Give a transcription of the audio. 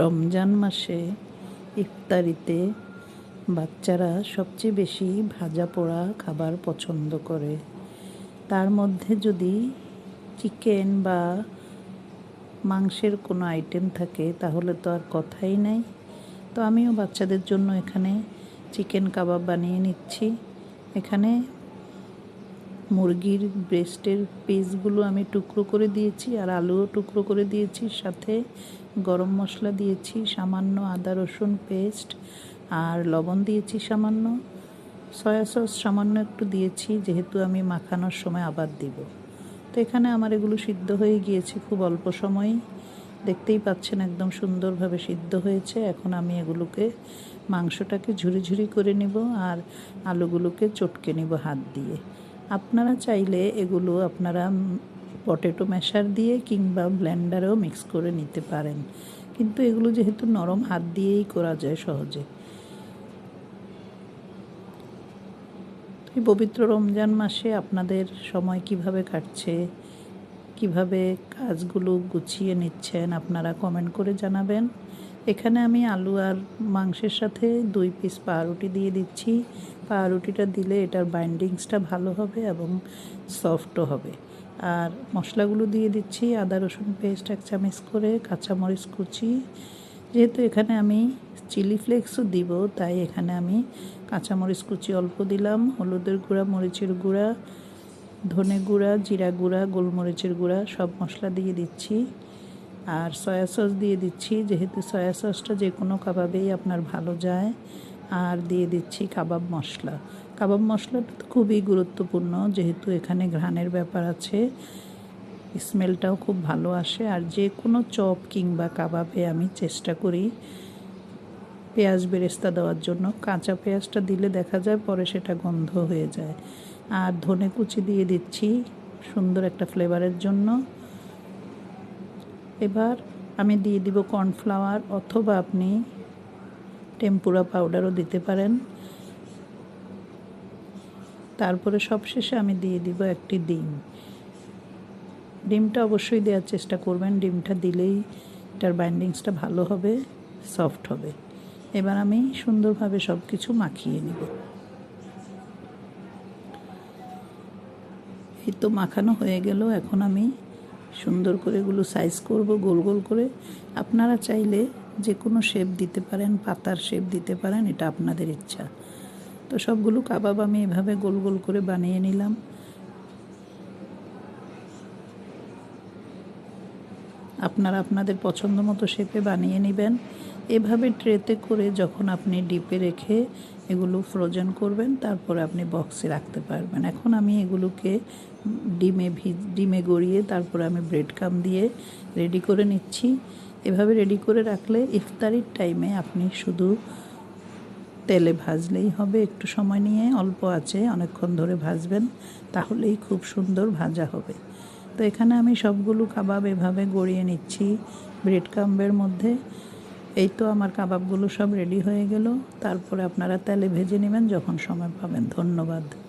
রমজান মাসে ইফতারিতে বাচ্চারা সবচেয়ে বেশি ভাজা পোড়া খাবার পছন্দ করে। তার মধ্যে যদি চিকেন বা মাংসের কোনো আইটেম থাকে, তাহলে তো আর কথাই নাই। তো আমিও বাচ্চাদের জন্য এখানে চিকেন কাবাব বানিয়ে নিচ্ছি। এখানে মুরগির ব্রেস্টের পিসগুলো আমি টুকরো করে দিয়েছি আর আলুও টুকরো করে দিয়েছি, সাথে গরম মশলা দিয়েছি, সামান্য আদা রসুন পেস্ট আর লবণ দিয়েছি সামান্য। সয়া সস সামান্য একটু দিয়েছি, যেহেতু আমি মাখানোর সময় আবার দিব। তো এখানে আমার এগুলো সিদ্ধ হয়ে গিয়েছে খুব অল্প সময়ই দেখতেই পাচ্ছেন একদম সুন্দরভাবে সিদ্ধ হয়েছে। এখন আমি এগুলোকে, মাংসটাকে ঝুরি ঝুরি করে নিব আর আলুগুলোকে চটকে নিব হাত দিয়ে। আপনারা চাইলে এগুলো আপনারা পটেটো ম্যাশার দিয়ে কিংবা ব্লেন্ডারেও মিক্স করে নিতে পারেন। কিন্তু এগুলো যেহেতু নরম হাত দিয়েই করা যায় সহজে। এই পবিত্র রমজান মাসে আপনাদের সময় কীভাবে কাটছে, কীভাবে কাজগুলো গুছিয়ে নিচ্ছেন আপনারা কমেন্ট করে জানাবেন। এখানে আমি আলু আর মাংসের সাথে দুই পিস পাউরুটি দিয়ে দিচ্ছি। পাউরুটিটা দিলে এটার বাইন্ডিংসটা ভালো হবে এবং সফটও হবে। আর মশলাগুলো দিয়ে দিচ্ছি আদা, রসুন পেস্ট এক চামচ করে, কাঁচামরিচ কুচি। যেহেতু এখানে আমি চিলি ফ্লেক্সও দিব, তাই এখানে আমি কাঁচামরিচ কুচি অল্প দিলাম, হলুদের গুঁড়া, মরিচের গুঁড়া, ধনে গুঁড়া, জিরা গুঁড়া, গোলমরিচের গুঁড়া, সব মশলা দিয়ে দিচ্ছি। আর সয়া সস দিয়ে দিচ্ছি, যেহেতু সয়া সসটা যে কোনো কাবাবেই আপনার ভালো যায়। আর দিয়ে দিচ্ছি কাবাব মশলা। কাবাব মশলাটা তো খুবই গুরুত্বপূর্ণ, যেহেতু এখানে ঘ্রাণের ব্যাপার আছে। স্মেলটাও খুব ভালো আসে। আর যে কোনো চপ কিংবা কাবাবে আমি চেষ্টা করি পেঁয়াজ বেরেস্তা দেওয়ার জন্য। কাঁচা পেঁয়াজটা দিলে দেখা যায় পরে সেটা গন্ধ হয়ে যায়। আর ধনে কুচি দিয়ে দিচ্ছি সুন্দর একটা ফ্লেভারের জন্য। এবার আমি দিয়ে দিব কর্নফ্লাওয়ার, অথবা আপনি টেম্পুরা পাউডারও দিতে পারেন। তারপরে সবশেষে আমি দিয়ে দিব একটি ডিম। ডিমটা অবশ্যই দেওয়ার চেষ্টা করবেন। ডিমটা দিলেই এটার বাইন্ডিংসটা ভালো হবে সফট হবে। এবার আমি সুন্দরভাবে সব কিছু মাখিয়ে নেব। এই তো মাখানো হয়ে গেল। এখন আমি সুন্দর করে এগুলো সাইজ করব, গোল গোল করে। আপনারা চাইলে যে কোনো শেপ দিতে পারেন, পাতার শেপ দিতে পারেন, এটা আপনাদের ইচ্ছা। তো সবগুলো কাবাব আমি এভাবে গোল গোল করে বানিয়ে নিলাম। আপনারা আপনাদের পছন্দ মতো শেপে বানিয়ে নেবেন। এভাবে ট্রেতে করে যখন আপনি ডিপে রেখে এগুলো ফ্রোজেন করবেন, তারপরে আপনি বক্সে রাখতে পারবেন। এখন আমি এগুলোকে ডিমে ভিজ, ডিমে গড়িয়ে তারপরে আমি ব্রেড কাম দিয়ে রেডি করে নিচ্ছি। এভাবে রেডি করে রাখলে ইফতারির টাইমে আপনি শুধু তেলে ভাজলেই হবে, একটু সময় নিয়ে অল্প আছে, অনেকক্ষণ ধরে ভাজবেন, তাহলেই খুব সুন্দর ভাজা হবে। তো এখানে আমি সবগুলো কাবাব এভাবে গড়িয়ে নিচ্ছি ব্রেড কাম্বের মধ্যে। এই তো আমার কাবাবগুলো সব রেডি হয়ে গেল। তারপরে আপনারা তেলে ভেজে নেবেন যখন সময় পাবেন। ধন্যবাদ।